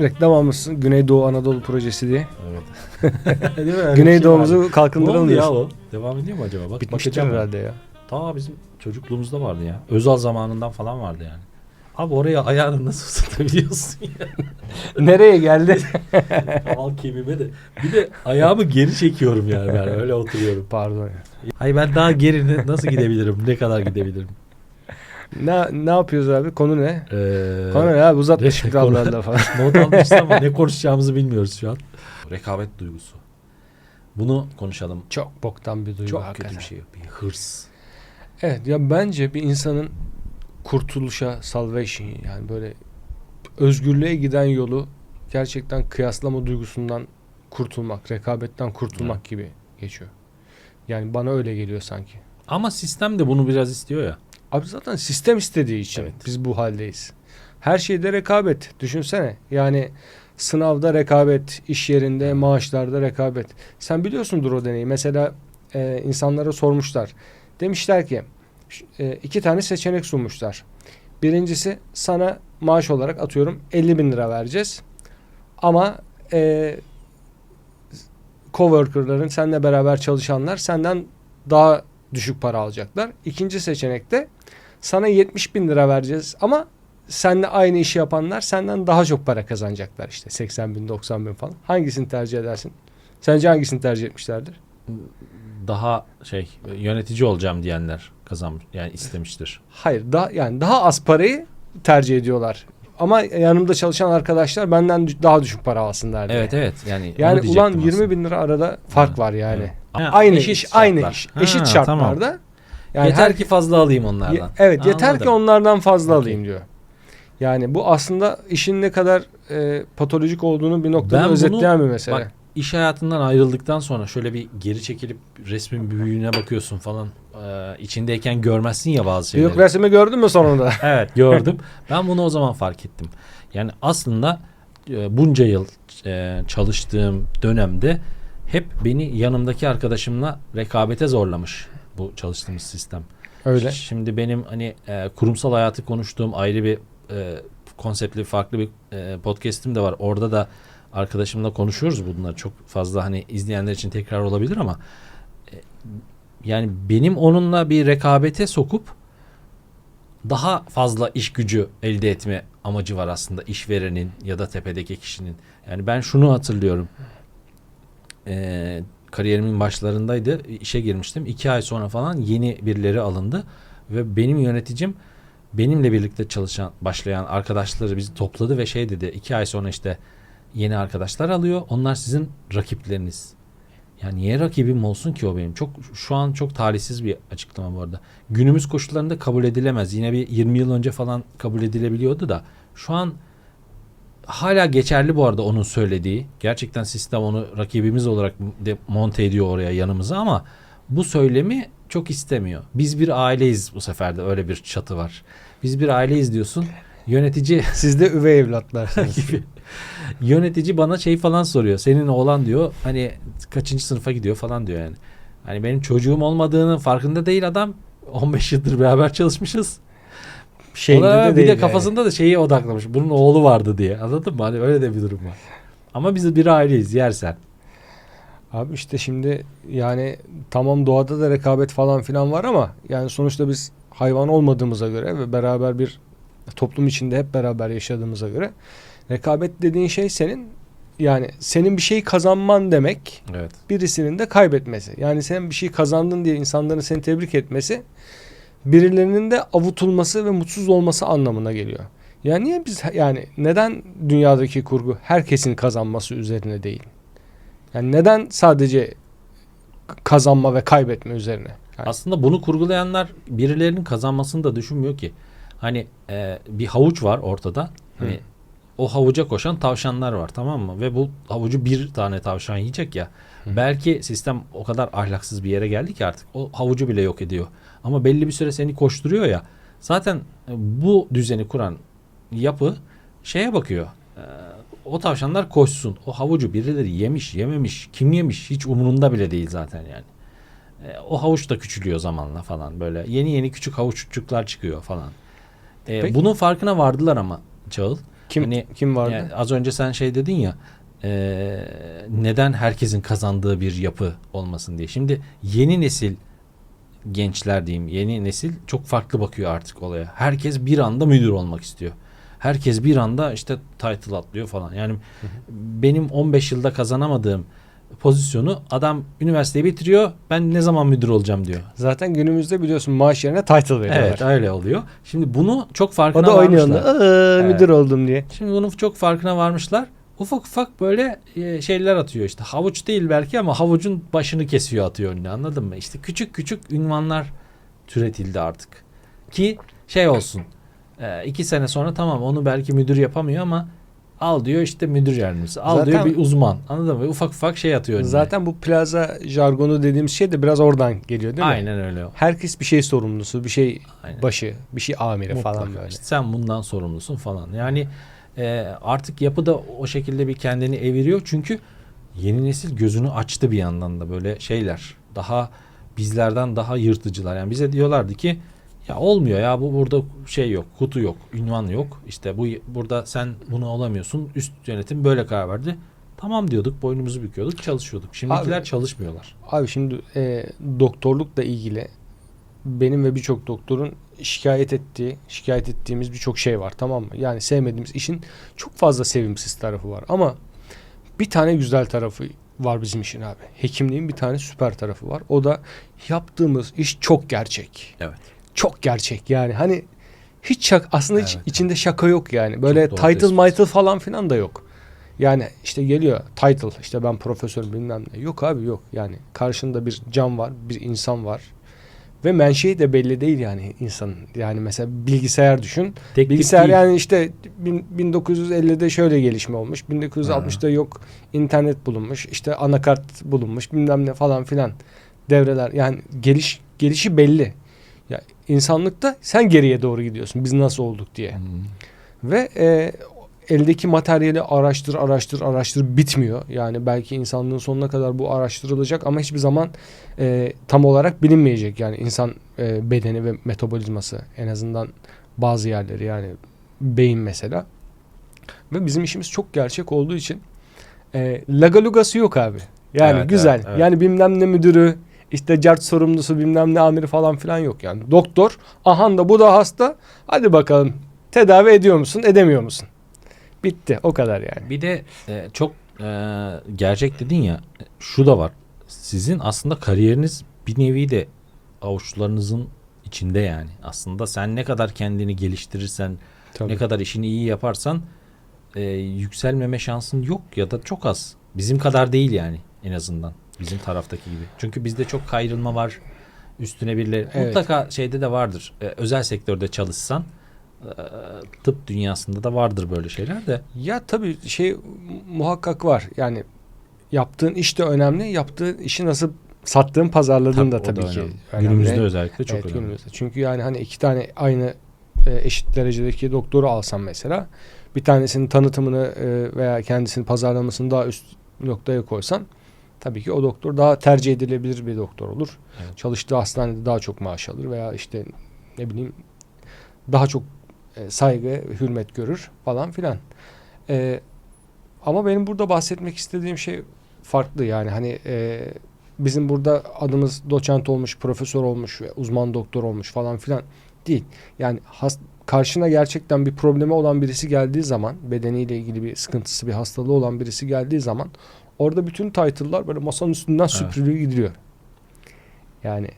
Reklam almışsın Güneydoğu Anadolu projesi diye. Evet. Değil mi? Öyle şey Güneydoğumuzu vardı. kalkındıralım ya o? Devam ediyor mu acaba? Bak, Bitmiştir bakacağım herhalde ya. Ta bizim çocukluğumuzda vardı ya. Özal zamanından falan vardı yani. Abi oraya ayağını nasıl ısıtabiliyorsun ya? Nereye geldi? Al kemiğime de. Bir de ayağımı geri çekiyorum yani ben öyle oturuyorum. Pardon ya. Ay ben daha geri nasıl gidebilirim? Ne kadar gidebilirim? Ne, ne yapıyoruz abi? Konu ne? Ee, Konu ne abi? Uzatmış bir konu- Allah Allah falan. Not almışız ama ne konuşacağımızı bilmiyoruz şu an. Rekabet duygusu. Bunu konuşalım. Çok boktan bir duygu Çok hakikaten. kötü bir şey. Bir hırs. Evet ya bence bir insanın kurtuluşa, salvation yani böyle özgürlüğe giden yolu gerçekten kıyaslama duygusundan kurtulmak, rekabetten kurtulmak Evet. gibi geçiyor. Yani bana öyle geliyor sanki. Ama sistem de bunu biraz istiyor ya. Abi zaten sistem istediği için Evet. biz bu haldeyiz. Her şeyde rekabet. Düşünsene. Yani sınavda rekabet, iş yerinde, maaşlarda rekabet. Sen biliyorsundur o deneyi. Mesela e, insanlara sormuşlar. Demişler ki e, iki tane seçenek sunmuşlar. Birincisi sana maaş olarak atıyorum 50 bin lira vereceğiz. Ama e, coworkerların seninle beraber çalışanlar senden daha düşük para alacaklar. İkinci seçenekte sana 70 bin lira vereceğiz ama seninle aynı işi yapanlar senden daha çok para kazanacaklar işte 80 bin 90 bin falan. Hangisini tercih edersin? Sence hangisini tercih etmişlerdir? Daha şey yönetici olacağım diyenler kazanmış yani istemiştir. Hayır daha yani daha az parayı tercih ediyorlar. Ama yanımda çalışan arkadaşlar benden daha düşük para alsınlar diye. Evet evet yani Yani ulan diyecektim 20 aslında. bin lira arada fark var yani. evet. Ha, Aynı eşit iş, aynı şartlar. iş, Ha, eşit tamam. şartlarda. Yani Yeter her- ki fazla alayım Ye- onlardan. evet yeter ki Anladım. onlardan fazla Okey. alayım diyor. Yani bu aslında işin ne kadar e, patolojik olduğunu bir noktada Ben bunu- özetleyen bir mesele. Bak iş hayatından ayrıldıktan sonra şöyle bir geri çekilip resmin büyüğüne bakıyorsun falan. Ee, içindeyken görmezsin ya bazı şeyleri. Büyük resmi gördün mü sonunda? Evet gördüm. ben bunu o zaman fark ettim. Yani aslında e, bunca yıl e, çalıştığım dönemde hep beni yanımdaki arkadaşımla rekabete zorlamış bu çalıştığımız sistem. Öyle. Şimdi benim hani e, kurumsal hayatı konuştuğum ayrı bir e, konseptli farklı bir e, podcast'im de var. Orada da arkadaşımla konuşuyoruz bunları. Çok fazla hani izleyenler için tekrar olabilir ama e, yani benim onunla bir rekabete sokup daha fazla iş gücü elde etme amacı var aslında işverenin ya da tepedeki kişinin. Yani ben şunu hatırlıyorum. Ee, kariyerimin başlarındaydı. İşe girmiştim. İki ay sonra falan yeni birileri alındı. Ve benim yöneticim benimle birlikte çalışan, başlayan arkadaşları bizi topladı ve şey dedi. iki ay sonra işte yeni arkadaşlar alıyor. Onlar sizin rakipleriniz. Ya niye rakibim olsun ki o benim? Çok şu an çok talihsiz bir açıklama bu arada. Günümüz koşullarında kabul edilemez. Yine bir 20 yıl önce falan kabul edilebiliyordu da şu an hala geçerli bu arada onun söylediği. Gerçekten sistem onu rakibimiz olarak de monte ediyor oraya yanımıza ama bu söylemi çok istemiyor. Biz bir aileyiz bu sefer de öyle bir çatı var. Biz bir aileyiz diyorsun. Yönetici Siz de üvey evlatlarsınız. gibi. Yönetici bana şey falan soruyor. Senin oğlan diyor hani kaçıncı sınıfa gidiyor falan diyor yani. Hani benim çocuğum olmadığının farkında değil adam. 15 yıldır beraber çalışmışız. Şeyinde o da de bir değil de yani. kafasında da şeyi odaklamış. Bunun oğlu vardı diye. Anladın mı? Hani öyle de bir durum var. Ama biz bir aileyiz yersen. Abi işte şimdi yani tamam doğada da rekabet falan filan var ama yani sonuçta biz hayvan olmadığımıza göre ve beraber bir toplum içinde hep beraber yaşadığımıza göre rekabet dediğin şey senin yani senin bir şey kazanman demek Evet. birisinin de kaybetmesi. Yani sen bir şey kazandın diye insanların seni tebrik etmesi birilerinin de avutulması ve mutsuz olması anlamına geliyor. Yani niye biz yani neden dünyadaki kurgu herkesin kazanması üzerine değil? Yani neden sadece kazanma ve kaybetme üzerine? Yani Aslında bunu kurgulayanlar birilerinin kazanmasını da düşünmüyor ki. Hani e, bir havuç var ortada. Hani Hı. O havuca koşan tavşanlar var tamam mı? Ve bu havucu bir tane tavşan yiyecek ya. Hı. Belki sistem o kadar ahlaksız bir yere geldi ki artık o havucu bile yok ediyor. Ama belli bir süre seni koşturuyor ya. Zaten e, bu düzeni kuran yapı şeye bakıyor. E, o tavşanlar koşsun. O havucu birileri yemiş, yememiş, kim yemiş hiç umurunda bile değil zaten yani. E, o havuç da küçülüyor zamanla falan böyle. Yeni yeni küçük havuççuklar çıkıyor falan. Peki. bunun farkına vardılar ama Çağıl. Kim Hani- kim vardı? Yani az önce sen şey dedin ya e, neden herkesin kazandığı bir yapı olmasın diye. Şimdi yeni nesil gençler diyeyim yeni nesil çok farklı bakıyor artık olaya. Herkes bir anda müdür olmak istiyor. Herkes bir anda işte title atlıyor falan. Yani benim 15 yılda kazanamadığım pozisyonu adam üniversiteyi bitiriyor. Ben ne zaman müdür olacağım diyor. Zaten günümüzde biliyorsun maaş yerine title veriyorlar. Evet öyle oluyor. Şimdi bunu çok farkına o da oynuyor. varmışlar. Evet. müdür oldum diye. Şimdi bunun çok farkına varmışlar. Ufak ufak böyle e, şeyler atıyor işte. Havuç değil belki ama havucun başını kesiyor atıyor önüne anladın mı? İşte küçük küçük ünvanlar türetildi artık. Ki şey olsun. e, iki sene sonra tamam onu belki müdür yapamıyor ama al diyor işte müdür yardımcısı. Al Zaten- diyor bir uzman. Anladın mı? Ufak ufak şey atıyor önüne. Zaten bu plaza jargonu dediğimiz şey de biraz oradan geliyor değil mi? Aynen öyle o. Herkes bir şey sorumlusu, bir şey Aynen. başı, bir şey amiri falan Mutlaka. böyle. İşte sen bundan sorumlusun falan. Yani e, artık yapı da o şekilde bir kendini eviriyor. Çünkü yeni nesil gözünü açtı bir yandan da böyle şeyler. Daha bizlerden daha yırtıcılar. Yani bize diyorlardı ki ya olmuyor ya bu burada şey yok, kutu yok, ünvan yok. İşte bu burada sen bunu olamıyorsun. Üst yönetim böyle karar verdi. Tamam diyorduk, boynumuzu büküyorduk, çalışıyorduk. Şimdikiler Abi- çalışmıyorlar. Abi şimdi e, doktorlukla ilgili benim ve birçok doktorun şikayet ettiği, şikayet ettiğimiz birçok şey var tamam mı? Yani sevmediğimiz işin çok fazla sevimsiz tarafı var ama bir tane güzel tarafı var bizim işin abi. Hekimliğin bir tane süper tarafı var. O da yaptığımız iş çok gerçek. Evet. Çok gerçek yani hani hiç şak aslında hiç Evet, içinde şaka yok yani. Böyle doğru title tespit. mitle falan filan da yok. Yani işte geliyor title işte ben profesör bilmem ne. Yok abi yok yani karşında bir can var bir insan var. Ve menşei de belli değil yani insanın. Yani mesela bilgisayar düşün. Tek Bilgisayar değil. yani işte bin- 1950'de şöyle gelişme olmuş. 1960'da yok internet bulunmuş. işte anakart bulunmuş bilmem ne falan filan devreler. Yani geliş gelişi belli. Ya insanlıkta sen geriye doğru gidiyorsun. Biz nasıl olduk diye. Hmm. Ve e, eldeki materyali araştır araştır araştır bitmiyor. Yani belki insanlığın sonuna kadar bu araştırılacak ama hiçbir zaman e, tam olarak bilinmeyecek. Yani insan e, bedeni ve metabolizması en azından bazı yerleri yani beyin mesela. Ve bizim işimiz çok gerçek olduğu için e, lagalugası yok abi. Yani Evet, güzel. evet, evet. Yani bilmem ne müdürü işte cart sorumlusu bilmem ne amiri falan filan yok yani. Doktor ahan da bu da hasta hadi bakalım tedavi ediyor musun edemiyor musun? Bitti o kadar yani. Bir de e, çok e, gerçek dedin ya şu da var. Sizin aslında kariyeriniz bir nevi de avuçlarınızın içinde yani. Aslında sen ne kadar kendini geliştirirsen, ne kadar işini iyi yaparsan e, yükselmeme şansın yok ya da çok az. Bizim kadar değil yani en azından. Bizim taraftaki gibi. Çünkü bizde çok kayrılma var. Üstüne birileri Evet. mutlaka şeyde de vardır. E, özel sektörde çalışsan e, tıp dünyasında da vardır böyle şeyler de. Ya tabii şey muhakkak var. Yani yaptığın iş de önemli. Yaptığın işi nasıl sattığın pazarladığın da o tabii ki önemli. önemli. Günümüzde özellikle çok evet, önemli. günümüzde. Çünkü yani hani iki tane aynı e, eşit derecedeki doktoru alsam mesela bir tanesinin tanıtımını e, veya kendisinin pazarlamasını daha üst noktaya koysan tabii ki o doktor daha tercih edilebilir bir doktor olur. Evet. Çalıştığı hastanede daha çok maaş alır veya işte ne bileyim daha çok e, saygı, hürmet görür falan filan. E, ama benim burada bahsetmek istediğim şey farklı yani hani e, bizim burada adımız doçent olmuş, profesör olmuş ve uzman doktor olmuş falan filan değil. Yani has, karşına gerçekten bir problemi olan birisi geldiği zaman, bedeniyle ilgili bir sıkıntısı, bir hastalığı olan birisi geldiği zaman orada bütün title'lar böyle masanın üstünden süpürülüyor gidiliyor. Yani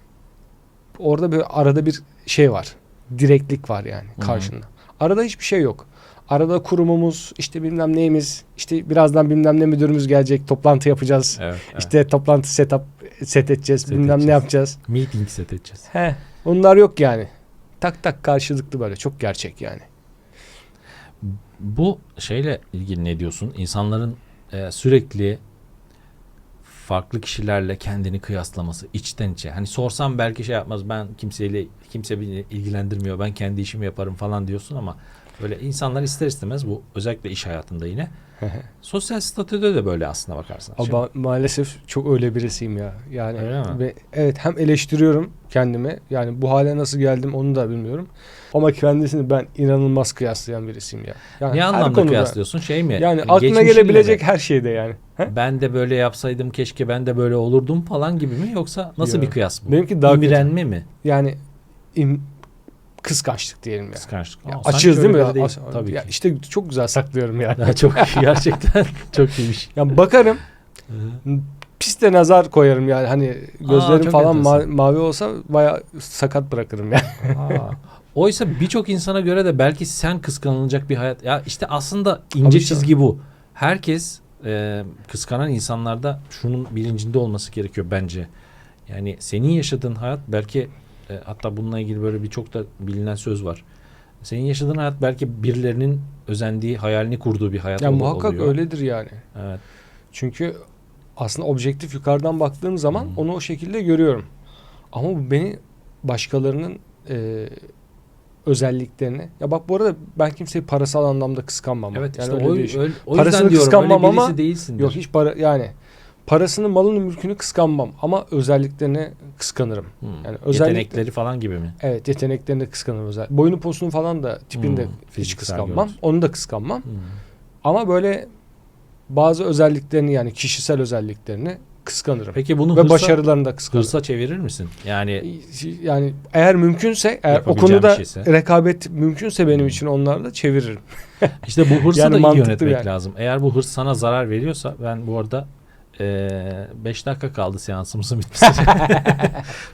orada bir arada bir şey var. Direklik var yani karşında. Arada hiçbir şey yok. Arada kurumumuz, işte bilmem neyimiz, işte birazdan bilmem ne müdürümüz gelecek, toplantı yapacağız. Evet, evet. İşte toplantı setup set edeceğiz, Set bilmem edeceğiz. ne yapacağız. meeting set edeceğiz. He, onlar yok yani. Tak tak karşılıklı böyle çok gerçek yani. Bu şeyle ilgili ne diyorsun? İnsanların e, sürekli farklı kişilerle kendini kıyaslaması içten içe. Hani sorsam belki şey yapmaz. Ben kimseyle kimse beni ilgilendirmiyor. Ben kendi işimi yaparım falan diyorsun ama Böyle insanlar ister istemez bu özellikle iş hayatında yine sosyal statüde de böyle aslına bakarsan. Şimdi- Ama maalesef çok öyle birisiyim ya. Yani Öyle mi? ve evet hem eleştiriyorum kendimi. Yani bu hale nasıl geldim onu da bilmiyorum. Ama kendisini ben inanılmaz kıyaslayan birisiyim ya. Yani ne anlamda konuda. kıyaslıyorsun şey mi? Yani aklına Geçmişinle gelebilecek her şeyde yani. He? Ben de böyle yapsaydım keşke ben de böyle olurdum falan gibi mi yoksa nasıl Yok. bir kıyas bu? Benimki daha. İmrenme mi? Yani im- kıskançlık diyelim ya. Kıskançlık. Ya Aa, açığız değil mi? as- Tabii ya ki. işte çok güzel saklıyorum yani. Ya çok gerçekten çok iyiymiş. Ya bakarım pis de nazar koyarım yani hani gözlerim çok falan ma- mavi olsa baya sakat bırakırım yani. Aa. Oysa birçok insana göre de belki sen kıskanılacak bir hayat. Ya işte aslında ince ki. çizgi bu. Herkes e, kıskanan insanlarda şunun bilincinde olması gerekiyor bence. Yani senin yaşadığın hayat belki e, hatta bununla ilgili böyle birçok da bilinen söz var. Senin yaşadığın hayat belki birilerinin özendiği, hayalini kurduğu bir hayat ya ol- muhakkak oluyor. öyledir yani. Evet. Çünkü aslında objektif yukarıdan baktığım zaman Hmm. onu o şekilde görüyorum. Ama bu beni başkalarının e, özelliklerini ya bak bu arada ben kimseyi parasal anlamda kıskanmam. Evet yani işte öyle o, öyle- o Parasını yüzden diyorum kıskanmam öyle birisi ama- değilsindir. Yok hiç para yani parasını malını mülkünü kıskanmam ama özelliklerini kıskanırım. Hmm. Yani özellikle- Yetenekleri falan gibi mi? Evet yeteneklerini kıskanırım özel. Boyunu posunu falan da tipini de Hmm, hiç kıskanmam. görüntü. Onu da kıskanmam. Hmm. Ama böyle bazı özelliklerini yani kişisel özelliklerini kıskanırım. Peki bunu Ve hırsa, başarılarını da kıskanırım. hırsa çevirir misin? Yani Yani eğer mümkünse eğer o konuda şeyse. rekabet mümkünse benim Hmm. için onlarla çeviririm. işte bu hırsı Yani da iyi yönetmek yani. lazım. Eğer bu hırs sana zarar veriyorsa ben bu arada 5 dakika kaldı seansımızın bitmesi.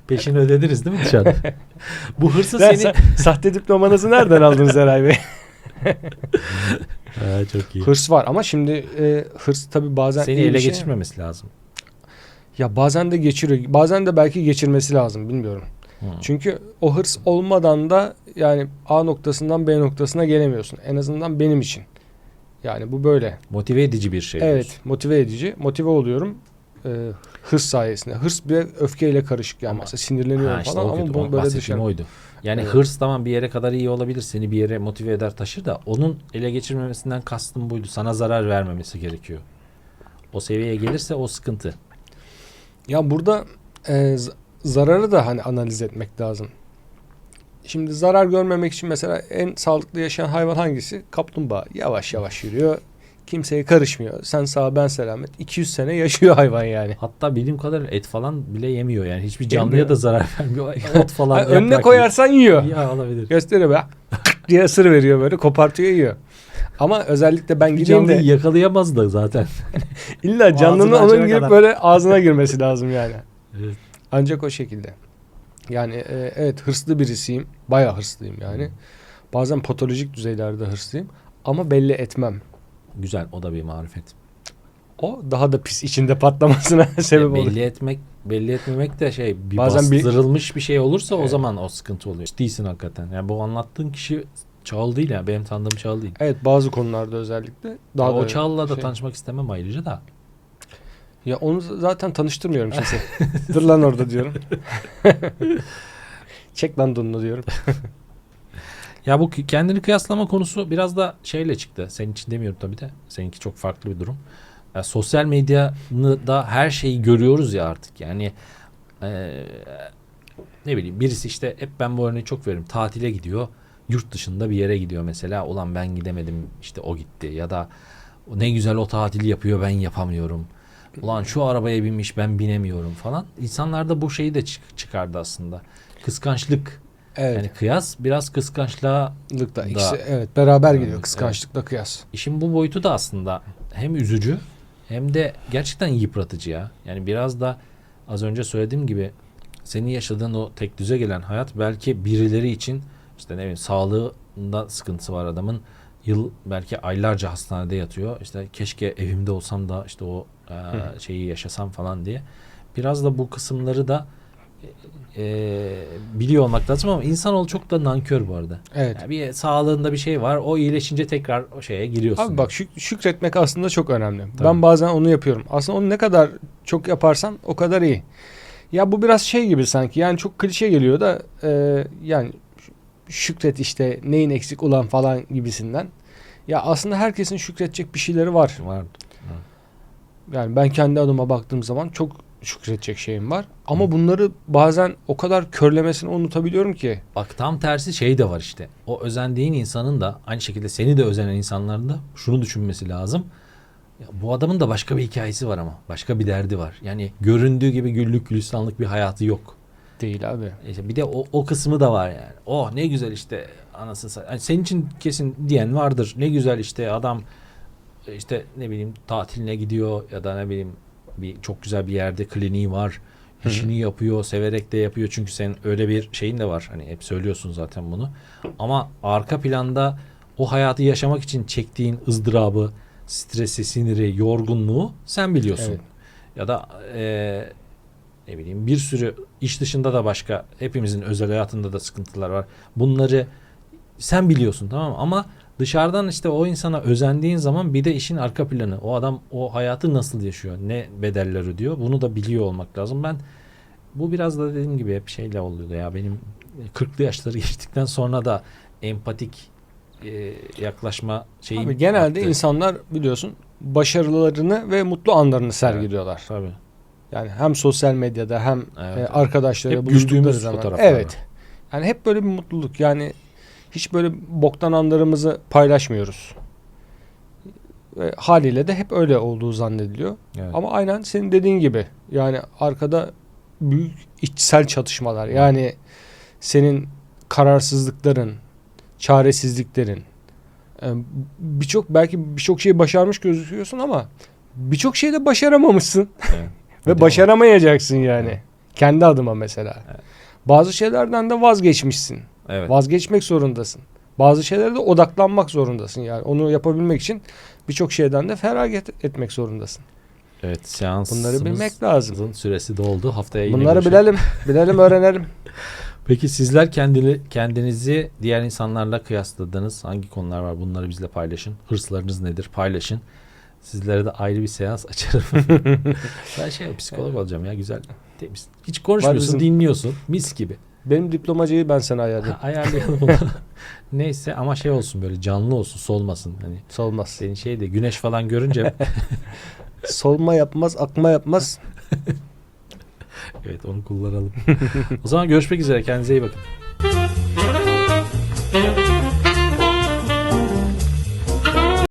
Peşini ödediniz değil mi dışarıda? bu hırsı Sen, seni... sa- sahte diplomanızı nereden aldınız Eray Bey? Ha, çok iyi. Hırs var ama şimdi e, hırs tabii bazen Seni ele şey. geçirmemesi lazım. Ya bazen de geçiriyor. Bazen de belki geçirmesi lazım bilmiyorum. Hmm. Çünkü o hırs olmadan da yani A noktasından B noktasına gelemiyorsun. En azından benim için. Yani bu böyle. Motive edici bir şey. Evet, diyorsun. motive edici. Motive oluyorum. Ee, hırs sayesinde. Hırs bir öfkeyle karışık yani. Ama- Mesela sinirleniyorum Ha, işte falan o ama bunu böyle dışarı. oydu. Yani Evet. hırs tamam bir yere kadar iyi olabilir. Seni bir yere motive eder taşır da onun ele geçirmemesinden kastım buydu. Sana zarar vermemesi gerekiyor. O seviyeye gelirse o sıkıntı. Ya burada e, zararı da hani analiz etmek lazım. Şimdi zarar görmemek için mesela en sağlıklı yaşayan hayvan hangisi? Kaplumbağa. Yavaş yavaş yürüyor. Kimseye karışmıyor. Sen sağ ben selamet. 200 sene yaşıyor hayvan yani. Hatta bildiğim kadarıyla et falan bile yemiyor yani. Hiçbir canlıya Yemiyor. da zarar vermiyor. Ot falan. Ha, önüne yaprak koyarsan yiyor. yiyor. Ya olabilir. Gösteriyor be. diye ısır veriyor böyle. Kopartıyor yiyor. Ama özellikle ben Bir gideyim de canlıyı yakalayamaz da zaten. illa canlının onun girip kadar. böyle ağzına girmesi lazım yani. Evet. Ancak o şekilde. Yani e, evet hırslı birisiyim. Bayağı hırslıyım yani. Bazen patolojik düzeylerde hırslıyım. Ama belli etmem. Güzel o da bir marifet. O daha da pis içinde patlamasına sebep olur. belli etmek belli etmemek de şey bir Bazen bir- bastırılmış bir şey olursa o Evet. zaman o sıkıntı oluyor. Değilsin hakikaten. Yani bu anlattığın kişi Çağıl değil ya. Benim tanıdığım Çağıl değil. Evet bazı konularda özellikle. Daha Ya da o Çağıl'la da şey- tanışmak istemem ayrıca da. Ya onu zaten tanıştırmıyorum kimse. Dur lan orada diyorum. Çek lan donunu diyorum. Ya bu kendini kıyaslama konusu biraz da şeyle çıktı. Senin için demiyorum tabii de. Seninki çok farklı bir durum. Ya sosyal medyanı da her şeyi görüyoruz ya artık. Yani eee, ne bileyim birisi işte hep ben bu örneği çok veririm. Tatile gidiyor. Yurt dışında bir yere gidiyor mesela. Ulan ben gidemedim işte o gitti. Ya da ne güzel o tatil yapıyor ben yapamıyorum. Ulan şu arabaya binmiş ben binemiyorum falan. İnsanlarda bu şeyi de çık- çıkardı aslında. Kıskançlık Evet. yani kıyas biraz kıskançlığa da- ikisi evet beraber gidiyor Evet, kıskançlıkla kıyas. işin bu boyutu da aslında hem üzücü hem de gerçekten yıpratıcı ya. Yani biraz da az önce söylediğim gibi senin yaşadığın o tek düze gelen hayat belki birileri için işte ne bileyim sağlığında sıkıntısı var adamın. Yıl belki aylarca hastanede yatıyor. İşte keşke evimde olsam da işte o e, şeyi yaşasam falan diye. Biraz da bu kısımları da e, biliyor olmak lazım ama insanoğlu çok da nankör bu arada. Evet. Yani bir sağlığında bir şey var. O iyileşince tekrar o şeye giriyorsun. Abi bak şük- şükretmek aslında çok önemli. Tabii. Ben bazen onu yapıyorum. Aslında onu ne kadar çok yaparsan o kadar iyi. Ya bu biraz şey gibi sanki. Yani çok klişe geliyor da e, yani şükret işte neyin eksik ulan falan gibisinden. Ya aslında herkesin şükredecek bir şeyleri var. Var. Yani ben kendi adıma baktığım zaman çok şükredecek şeyim var. Ama bunları bazen o kadar körlemesini unutabiliyorum ki. Bak tam tersi şey de var işte. O özendiğin insanın da aynı şekilde seni de özenen insanların da şunu düşünmesi lazım. Ya bu adamın da başka bir hikayesi var ama. Başka bir derdi var. Yani göründüğü gibi güllük gülistanlık bir hayatı yok. Değil abi. İşte bir de o, o kısmı da var yani. Oh ne güzel işte anasını yani senin için kesin diyen vardır. Ne güzel işte adam işte ne bileyim tatiline gidiyor ya da ne bileyim bir çok güzel bir yerde kliniği var. İşini yapıyor, severek de yapıyor çünkü senin öyle bir şeyin de var. Hani hep söylüyorsun zaten bunu. Ama arka planda o hayatı yaşamak için çektiğin ızdırabı, stresi, siniri, yorgunluğu sen biliyorsun. Evet. Ya da eee, ne bileyim bir sürü iş dışında da başka hepimizin özel hayatında da sıkıntılar var. Bunları sen biliyorsun tamam mı? Ama dışarıdan işte o insana özendiğin zaman bir de işin arka planı. O adam o hayatı nasıl yaşıyor? Ne bedeller ödüyor? Bunu da biliyor olmak lazım. Ben bu biraz da dediğim gibi hep şeyle oluyordu ya benim 40'lı yaşları geçtikten sonra da empatik e, yaklaşma şeyim Abi genelde arttı. insanlar biliyorsun başarılarını ve mutlu anlarını sergiliyorlar. Tabii. Yani hem sosyal medyada hem Evet, e, evet. arkadaşlarıyla buluştukları zaman. Evet. Yani hep böyle bir mutluluk. Yani hiç böyle boktan anlarımızı paylaşmıyoruz. Ve haliyle de hep öyle olduğu zannediliyor. Evet. Ama aynen senin dediğin gibi yani arkada büyük içsel çatışmalar. Yani senin kararsızlıkların, çaresizliklerin e, birçok belki birçok şeyi başarmış gözüküyorsun ama birçok şeyi de başaramamışsın Evet. ve başaramayacaksın yani. Evet. Kendi adıma mesela. Evet. Bazı şeylerden de vazgeçmişsin. Evet. Vazgeçmek zorundasın. Bazı şeylere de odaklanmak zorundasın yani. Onu yapabilmek için birçok şeyden de feragat etmek zorundasın. Evet seansımızın Bunları bilmek lazım. süresi doldu. Haftaya yine Bunları görüşelim. bilelim, bilelim, öğrenelim. Peki sizler kendini, kendinizi diğer insanlarla kıyasladığınız hangi konular var? Bunları bizle paylaşın. Hırslarınız nedir? Paylaşın. Sizlere de ayrı bir seans açarım. ben şey psikolog olacağım ya güzel. Hiç konuşmuyorsun, dinliyorsun. Mis gibi. Benim diplomacıyı ben sana ayarlayayım. Ayarlayalım. Neyse ama şey olsun böyle canlı olsun, solmasın. Hani Solmaz. senin şey de güneş falan görünce Solma yapmaz, akma yapmaz. evet onu kullanalım. o zaman görüşmek üzere. Kendinize iyi bakın.